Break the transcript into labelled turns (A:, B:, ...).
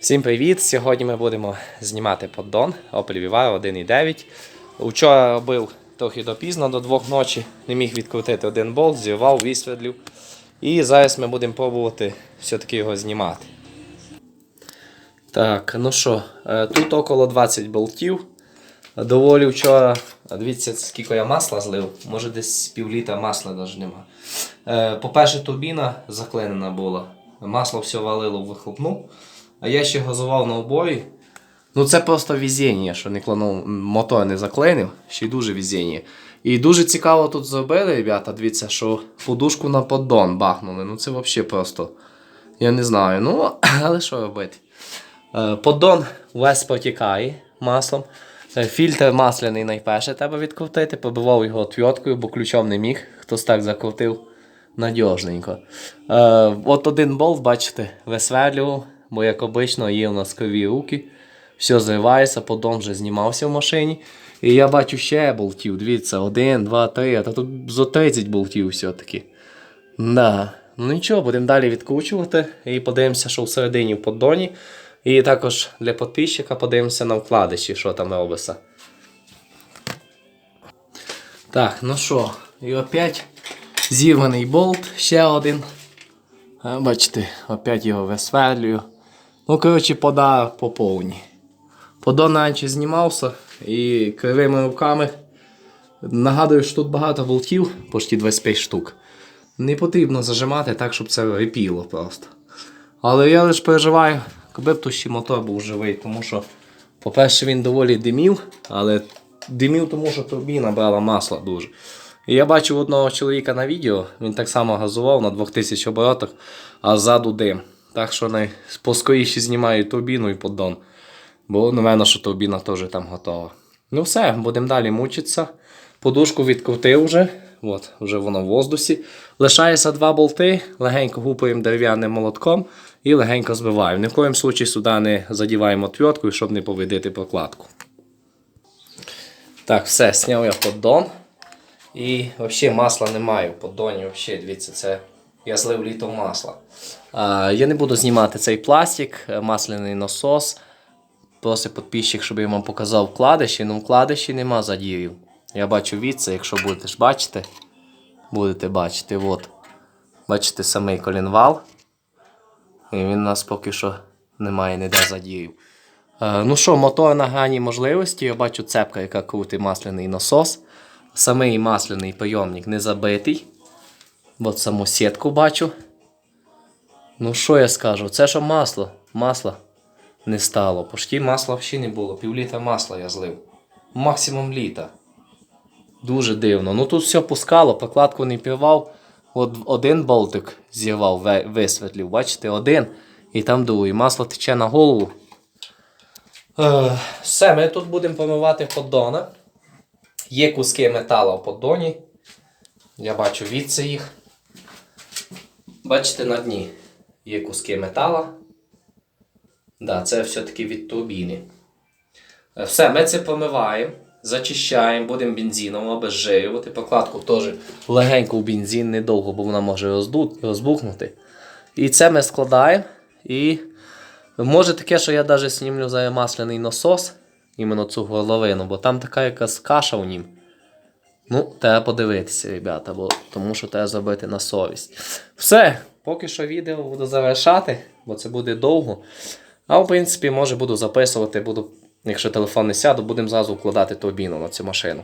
A: Всім привіт! Сьогодні ми будемо знімати поддон Opel Vivaro 1.9. Вчора робив трохи допізно до двох ночі, не міг відкрутити один болт, зірвав, висвітлив. І зараз ми будемо пробувати все-таки його знімати. Так, ну що, е, тут около 20 болтів. Доволі вчора, дивіться, скільки я масла злив, може десь пів літра масла навіть нема. Е, По-перше, турбіна заклинена була, масло все валило в вихлопну, а я ще газував на обої. Ну це просто везіння, що не клонув, мотор не заклинив, ще й дуже везіння. І дуже цікаво тут зробили, ребята, дивіться, що подушку на поддон бахнули. Ну це взагалі просто. Я не знаю. Ну, але що робити? Е, Поддон весь протікає маслом. Е, Фільтр масляний найперше треба відкрутити, побивав його отвіткою, бо ключом не міг. Хтось так закрутив надіжненько. Е, от один болт, бачите, висверлював, бо як обично є у нас криві руки. Все зривається, поддон вже знімався в машині. І я бачу ще болтів. Дивіться, один, два, три, а тут зо 30 болтів все-таки. Да. Ну нічого, будемо далі відкручувати і подивимося, що всередині в поддоні. І також для підписчика подивимося на вкладиші, що там робиться. Так, ну що, і опять зірваний болт, ще один. Бачите, опять його висверлюю. Ну, коротше, пода по повній. Подон раніше знімався і кривими руками. Нагадую, що тут багато болтів, почти 25 штук. Не потрібно зажимати так, щоб це репіло просто. Але я лише переживаю, коли б тут ще мотор був живий, тому що, по-перше, він доволі димів, але димів, тому що турбіна брала масла дуже. І я бачив одного чоловіка на відео, він так само газував на 2000 оборотах, а ззаду дим. Так що не поскоріше знімаю турбіну і поддон. Бо, напевно, що турбіна теж там готова. Ну все, будемо далі мучитися. Подушку відкрутив вже. От, вже воно в воздусі. Лишається два болти, легенько гупаємо дерев'яним молотком і легенько збиваємо. Ні в коїм случаї сюди не задіваємо отвіткою, щоб не повредити прокладку. Так, все, зняв я поддон. І взагалі масла немає в поддоні. Взагалі, дивіться, це я злив літом масла. Я не буду знімати цей пластик, е, масляний насос. Просить підписчик, щоб я вам показав вкладиші. Ну, вкладиші нема задірів. Я бачу відце, якщо будете ж бачити, будете бачити. От. Бачите самий колінвал. І він у нас поки що немає ніде задірів. Е, ну що, мотор на грані можливості. Я бачу цепка, яка крутить масляний насос. Самий масляний прийомник не забитий. От саму сітку бачу. Ну що я скажу? Це що масло? Масло не стало. Почти масла взагалі не було. Пів літра масла я злив. Максимум літа. Дуже дивно. Ну тут все пускало, прокладку не пірвав. От один болтик зірвав, висвітлів. Бачите, один. І там другий. Масло тече на голову. Е, все, ми тут будемо помивати поддона. Є куски металу в поддоні. Я бачу відси їх. Бачите на дні. Є куски метала. Да, це все-таки від турбіни. Е, Все, ми це помиваємо, зачищаємо, будемо бензином обезжирювати. Прокладку теж легенько в бензин, недовго, бо вона може розбухнути. І це ми складаємо. І може таке, що я навіть знімлю за масляний насос, іменно цю горловину, бо там така якась каша у нім. Ну, треба подивитися, ребята, бо тому що треба зробити на совість. Все, поки що відео буду завершати, бо це буде довго. А в принципі, може буду записувати, буду, якщо телефон не сяду, будемо зразу вкладати турбіну на цю машину.